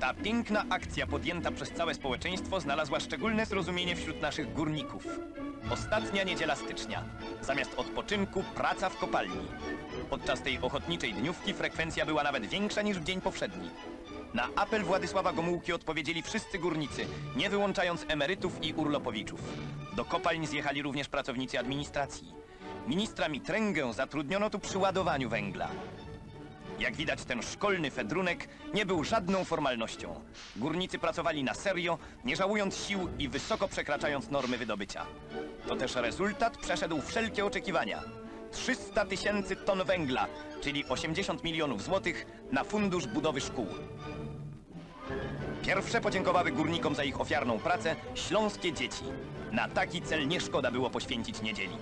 Ta piękna akcja podjęta przez całe społeczeństwo znalazła szczególne zrozumienie wśród naszych górników. Ostatnia niedziela stycznia. Zamiast odpoczynku, praca w kopalni. Podczas tej ochotniczej dniówki frekwencja była nawet większa niż w dzień powszedni. Na apel Władysława Gomułki odpowiedzieli wszyscy górnicy, nie wyłączając emerytów i urlopowiczów. Do kopalń zjechali również pracownicy administracji. Ministra Mitręgę zatrudniono tu przy ładowaniu węgla. Jak widać, ten szkolny fedrunek nie był żadną formalnością. Górnicy pracowali na serio, nie żałując sił i wysoko przekraczając normy wydobycia. To też rezultat przeszedł wszelkie oczekiwania. 300 tysięcy ton węgla, czyli 80 milionów złotych na fundusz budowy szkół. Pierwsze podziękowały górnikom za ich ofiarną pracę śląskie dzieci. Na taki cel nie szkoda było poświęcić niedzieli.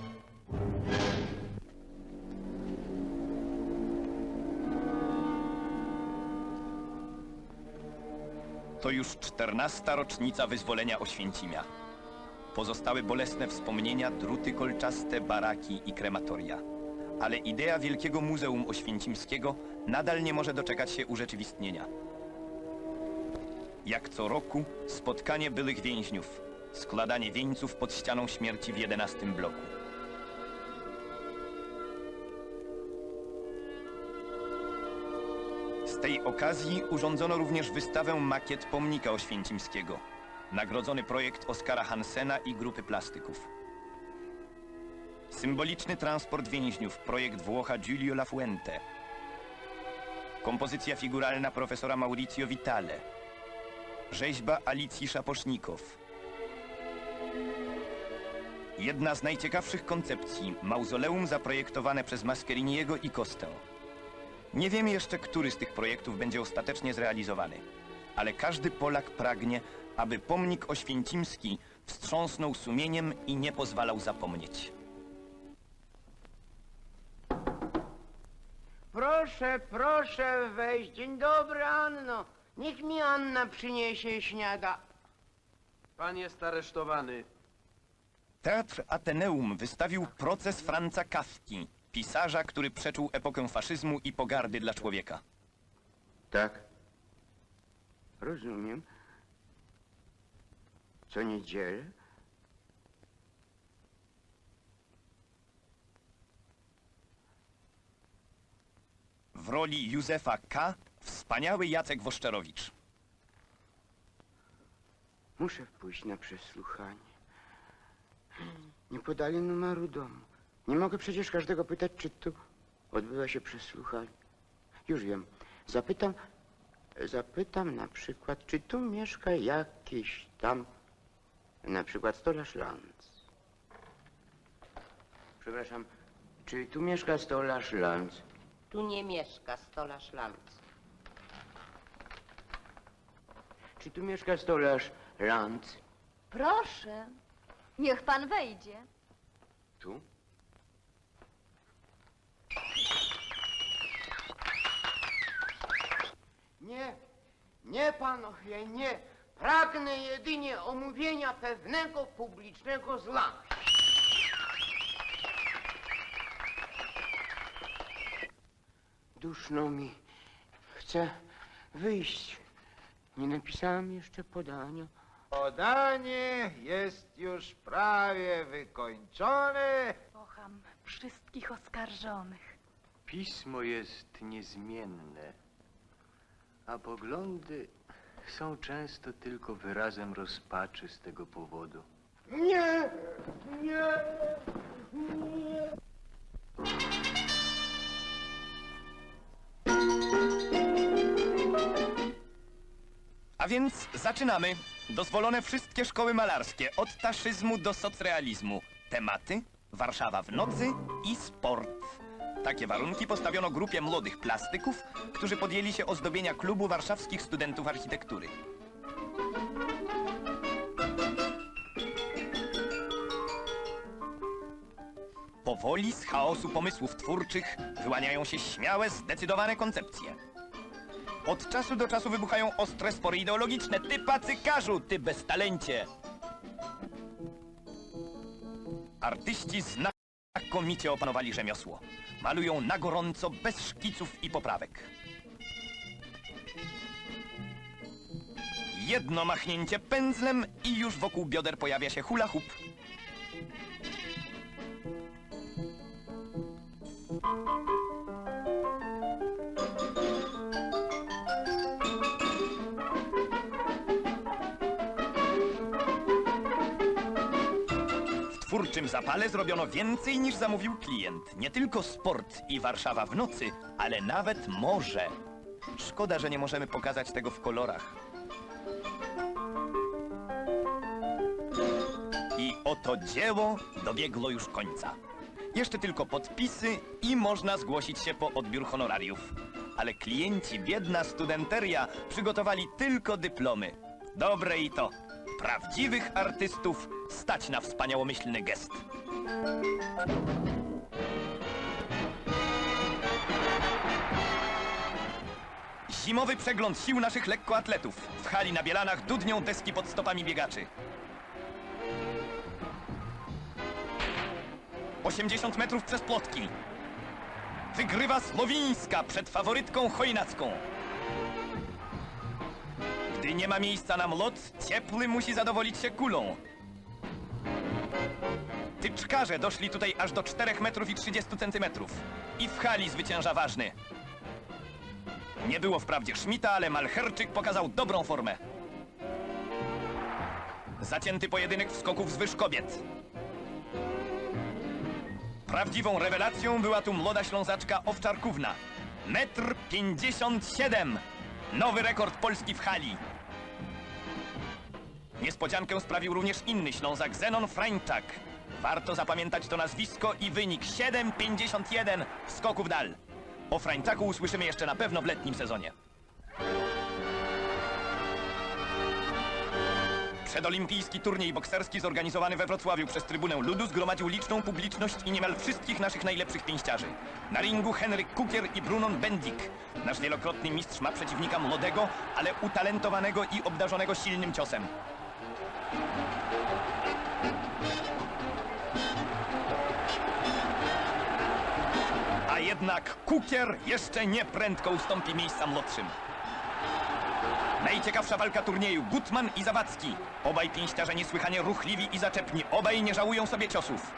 To już czternasta rocznica wyzwolenia Oświęcimia. Pozostały bolesne wspomnienia, druty kolczaste, baraki i krematoria. Ale idea Wielkiego Muzeum Oświęcimskiego nadal nie może doczekać się urzeczywistnienia. Jak co roku, spotkanie byłych więźniów, składanie wieńców pod ścianą śmierci w jedenastym bloku. Z tej okazji urządzono również wystawę makiet pomnika oświęcimskiego. Nagrodzony projekt Oskara Hansena i grupy plastyków. Symboliczny transport więźniów, projekt Włocha Giulio Lafuente. Kompozycja figuralna profesora Mauricio Vitale. Rzeźba Alicji Szapocznikow. Jedna z najciekawszych koncepcji, mauzoleum zaprojektowane przez Mascheriniego i Kostę. Nie wiem jeszcze, który z tych projektów będzie ostatecznie zrealizowany, ale każdy Polak pragnie, aby pomnik oświęcimski wstrząsnął sumieniem i nie pozwalał zapomnieć. Proszę, proszę wejść. Dzień dobry, Anno. Niech mi Anna przyniesie śniada. Pan jest aresztowany. Teatr Ateneum wystawił proces Franca Kafki, pisarza, który przeczuł epokę faszyzmu i pogardy dla człowieka. Tak. Rozumiem. Co niedzielę? W roli Józefa K. wspaniały Jacek Woszczerowicz. Muszę pójść na przesłuchanie. Nie podali numeru domu. Nie mogę przecież każdego pytać, czy tu odbywa się przesłuchanie. Już wiem. Zapytam, zapytam na przykład, czy tu mieszka jakiś tam, na przykład stolarz Lanz. Przepraszam, czy tu mieszka stolarz Lanz? Tu nie mieszka stolarz Lanz. Czy tu mieszka stolarz Lanz? Proszę, niech pan wejdzie. Tu? Nie, nie panowie, nie. Pragnę jedynie omówienia pewnego publicznego zla. Duszno mi. Chcę wyjść. Nie napisałem jeszcze podania. Podanie jest już prawie wykończone. Kocham wszystkich oskarżonych. Pismo jest niezmienne, a poglądy są często tylko wyrazem rozpaczy z tego powodu. Nie, nie, nie. A więc zaczynamy. Dozwolone wszystkie szkoły malarskie, od taszyzmu do socrealizmu. Tematy? Warszawa w nocy i sport. Takie warunki postawiono grupie młodych plastyków, którzy podjęli się ozdobienia klubu warszawskich studentów architektury. Powoli z chaosu pomysłów twórczych wyłaniają się śmiałe, zdecydowane koncepcje. Od czasu do czasu wybuchają ostre spory ideologiczne. Ty pacykarzu, ty beztalencie! Artyści znakomicie opanowali rzemiosło. Malują na gorąco, bez szkiców i poprawek. Jedno machnięcie pędzlem i już wokół bioder pojawia się hula hoop twórczym zapale zrobiono więcej niż zamówił klient. Nie tylko sport i Warszawa w nocy, ale nawet morze. Szkoda, że nie możemy pokazać tego w kolorach. I oto dzieło dobiegło już końca. Jeszcze tylko podpisy i można zgłosić się po odbiór honorariów. Ale klienci, biedna studenteria, przygotowali tylko dyplomy. Dobre i to. Prawdziwych artystów stać na wspaniałomyślny gest. Zimowy przegląd sił naszych lekkoatletów. W hali na Bielanach dudnią deski pod stopami biegaczy. 80 metrów przez plotki. Wygrywa Słowińska przed faworytką Chojnacką. Gdy nie ma miejsca na mlot, ciepły musi zadowolić się kulą. Tyczkarze doszli tutaj aż do 4 metrów i 30 centymetrów. I w hali zwycięża ważny. Nie było wprawdzie Szmita, ale Malcherczyk pokazał dobrą formę. Zacięty pojedynek w skoków z kobiet. Prawdziwą rewelacją była tu młoda ślązaczka Owczarkówna. Metr pięćdziesiąt siedem. Nowy rekord Polski w hali. Niespodziankę sprawił również inny Ślązak, Zenon Frańczak. Warto zapamiętać to nazwisko i wynik 7,51 skoków dal. O Frańczaku usłyszymy jeszcze na pewno w letnim sezonie. Przedolimpijski turniej bokserski zorganizowany we Wrocławiu przez Trybunę Ludu zgromadził liczną publiczność i niemal wszystkich naszych najlepszych pięściarzy. Na ringu Henryk Kukier i Brunon Bendik. Nasz wielokrotny mistrz ma przeciwnika młodego, ale utalentowanego i obdarzonego silnym ciosem. Jednak Kukier jeszcze nie prędko ustąpi miejsca młodszym. Najciekawsza walka turnieju Gutman i Zawadzki. Obaj pięściarze niesłychanie ruchliwi i zaczepni. Obaj nie żałują sobie ciosów.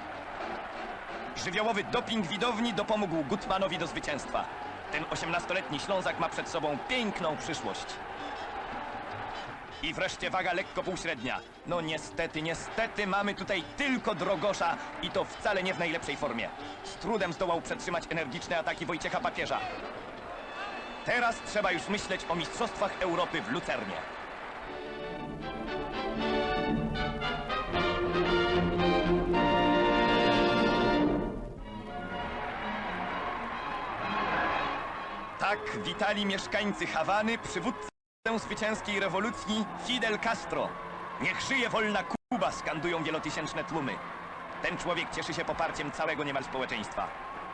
Żywiołowy doping widowni dopomógł Gutmanowi do zwycięstwa. Ten 18-letni Ślązak ma przed sobą piękną przyszłość. I wreszcie waga lekko półśrednia. No niestety, niestety mamy tutaj tylko Drogosza i to wcale nie w najlepszej formie. Z trudem zdołał przetrzymać energiczne ataki Wojciecha Papieża. Teraz trzeba już myśleć o Mistrzostwach Europy w Lucernie. Tak witali mieszkańcy Hawany przywódcę zwycięskiej rewolucji Fidel Castro. Niech żyje wolna Kuba, skandują wielotysięczne tłumy. Ten człowiek cieszy się poparciem całego niemal społeczeństwa.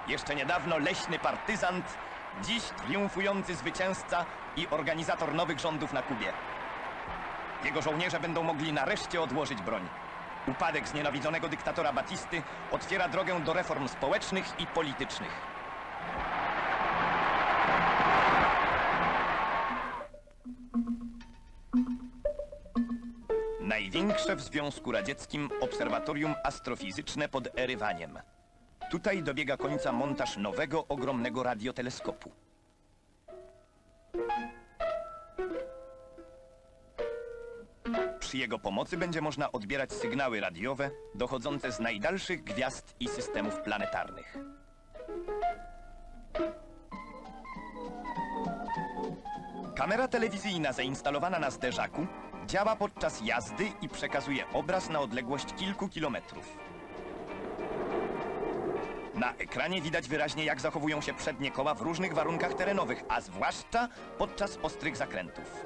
Jeszcze niedawno leśny partyzant, dziś triumfujący zwycięzca i organizator nowych rządów na Kubie. Jego żołnierze będą mogli nareszcie odłożyć broń. Upadek znienawidzonego dyktatora Batisty otwiera drogę do reform społecznych i politycznych. Największe w Związku Radzieckim obserwatorium astrofizyczne pod Erywaniem. Tutaj dobiega końca montaż nowego, ogromnego radioteleskopu. Przy jego pomocy będzie można odbierać sygnały radiowe dochodzące z najdalszych gwiazd i systemów planetarnych. Kamera telewizyjna zainstalowana na zderzaku działa podczas jazdy i przekazuje obraz na odległość kilku kilometrów. Na ekranie widać wyraźnie, jak zachowują się przednie koła w różnych warunkach terenowych, a zwłaszcza podczas ostrych zakrętów.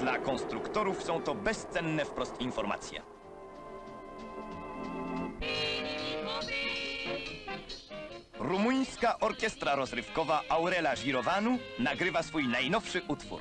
Dla konstruktorów są to bezcenne wprost informacje. Rumuńska orkiestra rozrywkowa Aurela Girowanu nagrywa swój najnowszy utwór.